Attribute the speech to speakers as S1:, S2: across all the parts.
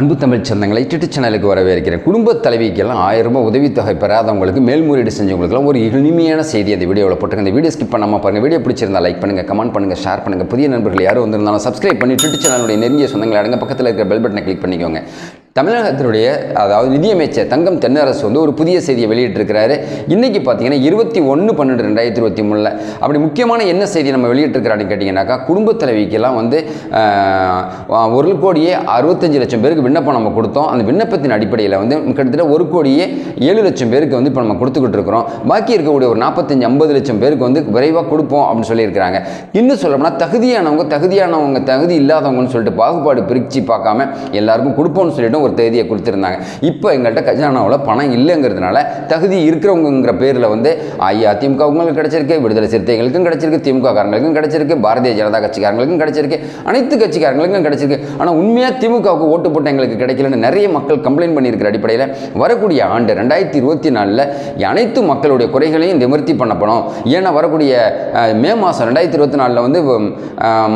S1: அன்பு தமிழ் சொந்தங்களை டிட்டு சேனலுக்கு வரவேற்கிறேன். குடும்ப தலைவிக்கெல்லாம் ஆயிரம் ரூபாய் உதவித்தொகை பெறாதவங்களுக்கு மேல்முறையீடு செஞ்சவங்களுக்குலாம் ஒரு இனிமையான செய்தி அந்த வீடியோவில் போட்டுருங்க இந்த வீடியோ ஸ்கிப் பண்ணாமல் பாருங்கள் வீடியோ பிடிச்சிருந்தா லைக் பண்ணுங்கள் கமெண்ட் பண்ணுங்கள் ஷேர் பண்ணுங்கள் புதிய நண்பர்கள் யாரும் வந்திருந்தாலும் சப்ஸ்கிரைப் பண்ணி டிட்டு சேனலுடைய நெருங்கிய சொந்தங்களை அடங்க பக்கத்தில் இருக்கிற பெல் பட்டனை கிளிக் பண்ணிக்கோங்க. தமிழகத்தினுடைய அதாவது நிதியமைச்சர் தங்கம் தென்னரசு வந்து ஒரு புதிய செய்தியை வெளியிட்டிருக்கிறாரு. இன்றைக்கி பார்த்தீங்கன்னா இருபத்தி ஒன்று பன்னெண்டு ரெண்டாயிரத்தி இருபத்தி மூணில். அப்படி முக்கியமான என்ன செய்தி நம்ம வெளியிட்டிருக்கிறான்னு கேட்டிங்கன்னாக்கா குடும்பத் தலைவிக்கெல்லாம் வந்து ஒரு கோடியே அறுபத்தஞ்சு லட்சம் பேருக்கு விண்ணப்பம் நம்ம கொடுத்தோம். அந்த விண்ணப்பத்தின் அடிப்படையில் வந்து கிட்டத்தட்ட ஒரு கோடியே ஏழு லட்சம் பேருக்கு வந்து இப்போ நம்ம கொடுத்துக்கிட்டு இருக்கிறோம். பாக்கி இருக்கக்கூடிய ஒரு நாற்பத்தஞ்சு ஐம்பது லட்சம் பேருக்கு வந்து விரைவாக கொடுப்போம் அப்படின்னு சொல்லியிருக்கிறாங்க. இன்னும் சொல்லப்போனால் தகுதியானவங்க தகுதியானவங்க தகுதி இல்லாதவங்கன்னு சொல்லிட்டு பாகுபாடு பிரித்து பார்க்காம எல்லாருக்கும் கொடுப்போம்னு சொல்லிட்டு ஒரு தேதியை கொடுத்துருந்தாங்க. இப்போ எங்கள்கிட்ட கஜானாவில் பணம் இல்லைங்கிறதுனால தகுதி இருக்கிறவங்கிற பேரில் வந்து அஇஅதிமுகவுங்களுக்கு கிடச்சிருக்கு விடுதலை சிறுத்தைகளுக்கும் கிடச்சிருக்கு திமுக காரங்களுக்கும் கிடைச்சிருக்கு பாரதிய ஜனதா கட்சிக்காரங்களுக்கும் கிடச்சிருக்கு அனைத்து கட்சிக்காரங்களுக்கும் கிடச்சிருக்கு. ஆனால் உண்மையாக திமுகவுக்கு ஓட்டு போட்டு எங்களுக்கு கிடைக்கலன்னு நிறைய மக்கள் கம்ப்ளைண்ட் பண்ணியிருக்கிற அடிப்படையில் வரக்கூடிய ஆண்டு ரெண்டாயிரத்தி இருபத்தி நாலில் அனைத்து மக்களுடைய குறைகளையும் நிவர்த்தி பண்ணப்படும் ஏன்னா வரக்கூடிய மே மாதம் ரெண்டாயிரத்தி இருபத்தி நாலில் வந்து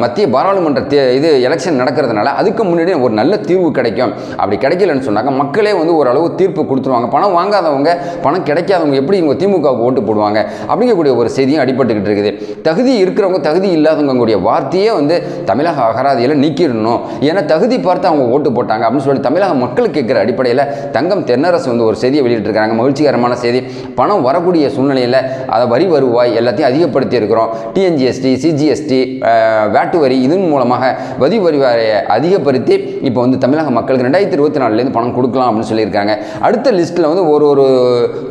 S1: மத்திய பாராளுமன்ற தே இது எலெக்ஷன் நடக்கிறதுனால அதுக்கு முன்னாடி ஒரு நல்ல தீர்வு கிடைக்கும். அப்படி கிடைக்கலன்னு சொன்னாக்க மக்களே வந்து ஓரளவு தீர்ப்பு கொடுத்துருவாங்க. பணம் வாங்காதவங்க பணம் கிடைக்காதவங்க எப்படி இவங்க திமுகவுக்கு ஓட்டு போடுவாங்க? அப்படிங்கக்கூடிய ஒரு செய்தியும் அடிபட்டுக்கிட்டு இருக்குது. தகுதி இருக்கிறவங்க தகுதி இல்லாதவங்களுடைய வார்த்தையே வந்து தமிழக அகராதியில் நீக்கிடணும். ஏன்னா தகுதி பார்த்து அவங்க ஓட்டு போட்டாங்க அப்படின்னு சொல்லி தமிழக மக்கள் கேட்குற அடிப்படையில் தங்கம் தென்னரசு வந்து ஒரு செய்தியை வெளியிட்டிருக்காங்க மகிழ்ச்சிகரமான செய்தி. பணம் வரக்கூடிய சூழ்நிலையில் அதை வரி வருவாய் எல்லாத்தையும் அதிகப்படுத்தி இருக்கிறோம். டிஎன்ஜிஎஸ்டி சிஜிஎஸ்டி வேட்டு வரி இதன் மூலமாக வரி வருவாயை அதிகப்படுத்தி இப்போ வந்து தமிழக மக்களுக்கு ரெண்டாயிரத்தி இருபத்தி நாலுலேருந்து பணம் கொடுக்கலாம் அப்படின்னு சொல்லியிருக்காங்க. அடுத்த லிஸ்ட்டில் வந்து ஒரு ஒரு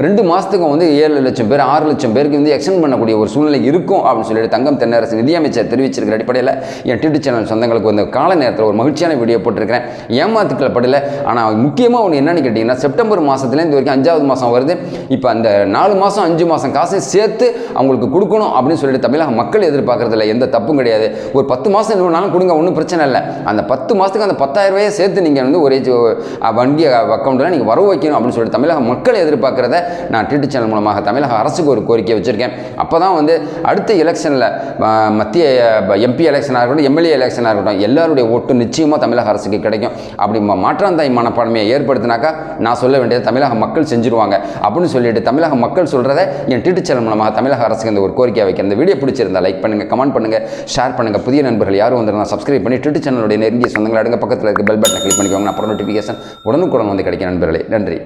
S1: ரெண்டு மாதத்துக்கு வந்து ஏழு லட்சம் பேர் ஆறு லட்சம் பேருக்கு வந்து எக்ஸ்டெண்ட் பண்ணக்கூடிய ஒரு சூழ்நிலை இருக்கும் அப்படின்னு சொல்லிட்டு தங்கம் தென்னரசு நிதியமைச்சர் தெரிவிச்சிருக்கிற அடிப்படையில் என் டிடி சேனல் சொந்தங்களுக்கு வந்து கால நேரத்தில் ஒரு மகிழ்ச்சியான வீடியோ போட்டிருக்கிறேன். ஏமாத்துக்கள் படல. ஆனால் முக்கியமாக ஒன்று என்னன்னு கேட்டிங்கன்னா செப்டம்பர் மாதத்துலேருந்து வரைக்கும் அஞ்சாவது மாதம் வருது. இப்போ அந்த நாலு மாதம் அஞ்சு மாதம் காசையும் சேர்த்து அவங்களுக்கு கொடுக்கணும் அப்படின்னு சொல்லிட்டு தமிழக மக்கள் எதிர்பார்க்கறதுல எந்த தப்பும் கிடையாது. ஒரு பத்து மாதம் இன்னொரு கொடுங்க ஒன்றும் பிரச்சனை இல்லை. அந்த பத்து மாதத்துக்கு அந்த பத்தாயிரம் ரூபாயை சேர்த்து நீங்கள் வந்து ஒரே வண்டியை அக்கௌண்ட்டில் நீங்கள் வரவு வைக்கணும் அப்படின்னு சொல்லிட்டு தமிழக மக்கள் எதிர்பார்க்குறத நான் டிடி சேனல் மூலமாக தமிழக அரசுக்கு ஒரு கோரிக்கை வச்சுருக்கேன். அப்போ தான் வந்து அடுத்த எலெக்ஷனில் மத்திய எம்பி எலெக்ஷனாக இருக்கட்டும் எம்எல்ஏ எலெக்ஷனாக இருக்கட்டும் எல்லாருடைய ஓட்டு நிச்சயமாக தமிழக அரசுக்கு கிடைக்கும். அப்படி மாற்றாந்தாய் மனப்பான்மையை ஏற்படுத்தினாக்கா நான் சொல்ல வேண்டியது தமிழக மக்கள் செஞ்சுருவாங்க. அப்படின்னு சொல்லிட்டு தமிழக மக்கள் சொல்கிறத என் டிடி சேனல் மூலமாக தமிழக அரசுக்கு இந்த ஒரு கோரிக்கை வைக்கிறேன். இந்த வீடியோ பிடிச்சிருந்தா லைக் பண்ணுங்கள் கமெண்ட் பண்ணுங்கள் ஷேர் பண்ணுங்கள் புதிய நண்பர்கள் யாரும் நான் சப்ஸ்கிரைப் பண்ணி டிடி சேனலுடைய நெருங்கிய சொந்தங்களை அடுங்க பக்கத்தில் இருக்க பெல் பட்டனை கிளிக் பண்ணிக்கோங்க. அப்புறம் நோட்டிஃபிகேஷன் உடனுக்குடன் வந்து கிடைக்கும் நண்பர்களே. நன்றி.